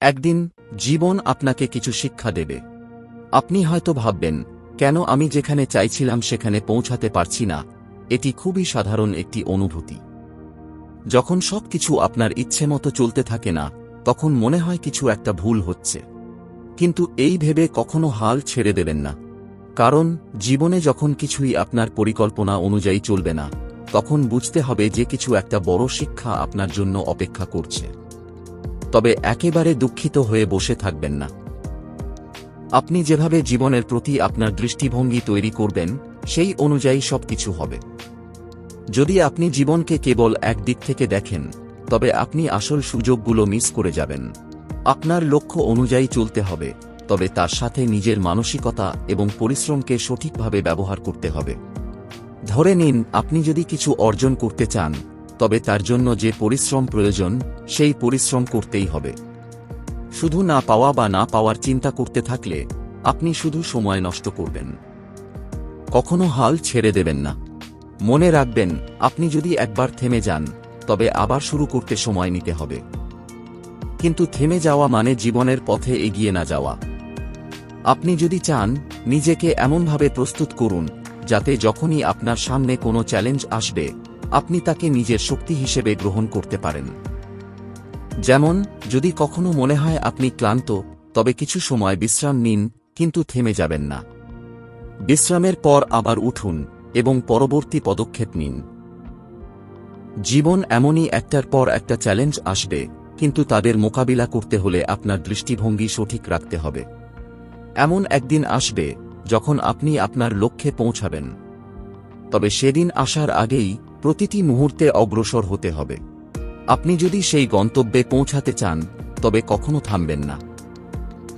একদিন, জীবন আপনাকে কিছু শিক্ষা দেবে। আপনি হয়তো ভাববেন, কেন আমি যেখানে চাইছিলাম সেখানে পৌঁছাতে পারছি না? এটি খুবই সাধারণ একটি অনুভূতি। যখন সবকিছু আপনার ইচ্ছে মতো চলতে থাকে না, তখন মনে হয় কিছু একটা ভুল হচ্ছে। কিন্তু এই ভেবে কখনো হাল ছেড়ে দেবেন না। কারণ, জীবনে যখন কিছুই আপনার পরিকল্পনা অনুযায়ী চলবে না, তখন বুঝতে হবে যে কিছু একটা বড় শিক্ষা আপনার জন্য অপেক্ষা করছে। তবে একেবারে দুঃখিত হয়ে বসে থাকবেন না। আপনি যেভাবে জীবনের প্রতি আপনার দৃষ্টিভঙ্গি তৈরি করবেন, সেই অনুযায়ী সবকিছু হবে। যদি আপনি জীবনকে কেবল এক দিক থেকে দেখেন, তবে আপনি আসল সুযোগগুলো মিস করে যাবেন। আপনার লক্ষ্য অনুযায়ী চলতে হবে, তবে তার সাথে নিজের মানসিকতা এবং পরিশ্রমকে সঠিকভাবে ব্যবহার করতে হবে। ধরে নিন, আপনি যদি কিছু অর্জন করতে চান তবে তার জন্য যে পরিশ্রম প্রয়োজন, সেই পরিশ্রম করতেই হবে। শুধু না পাওয়া বা না পাওয়ার চিন্তা করতে থাকলে, আপনি শুধু সময় নষ্ট করবেন। কখনো হাল ছেড়ে দেবেন না। মনে রাখবেন, আপনি যদি একবার থেমে যান, তবে আবার শুরু করতে সময় নিতে হবে। কিন্তু থেমে যাওয়া মানে জীবনের পথে এগিয়ে না যাওয়া। আপনি যদি চান, নিজেকে এমনভাবে প্রস্তুত করুন, যাতে যখনই আপনার সামনে কোনো চ্যালেঞ্জ আসবে আপনি তাকে নিজের শক্তি হিসেবে গ্রহণ করতে পারেন। যেমন, যদি কখনো মনে হয় আপনি ক্লান্ত, তবে কিছু সময় বিশ্রাম নিন, কিন্তু থেমে যাবেন না। বিশ্রামের পর আবার উঠুন এবং পরবর্তী পদক্ষেপ নিন। জীবন এমনই একটার পর একটা চ্যালেঞ্জ আসবে, কিন্তু তাদের মোকাবিলা করতে হলে আপনার দৃষ্টিভঙ্গি সঠিক রাখতে হবে। এমন একদিন আসবে, যখন আপনি আপনার লক্ষ্যে পৌঁছাবেন। তবে সেদিন আসার আগেই প্রতিটি মুহূর্তে অগ্রসর হতে হবে। আপনি যদি সেই গন্তব্যে পৌঁছাতে চান, তবে কখনো থামবেন না।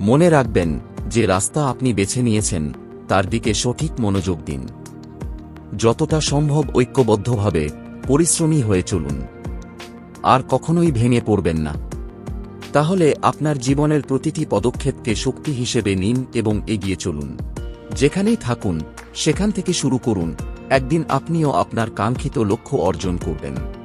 মনে রাখবেন, যে রাস্তা আপনি বেছে নিয়েছেন, তার দিকে সঠিক মনোযোগ দিন। যতটা সম্ভব ঐক্যবদ্ধভাবে পরিশ্রমী হয়ে চলুন। আর কখনোই ভেঙে পড়বেন না। তাহলে আপনার জীবনের প্রতিটি পদক্ষেপকে শক্তি হিসেবে নিন এবং এগিয়ে চলুন। যেখানেই থাকুন, সেখান থেকে শুরু করুন। একদিন আপনিও আপনার কাঙ্ক্ষিত লক্ষ্য অর্জন করবেন।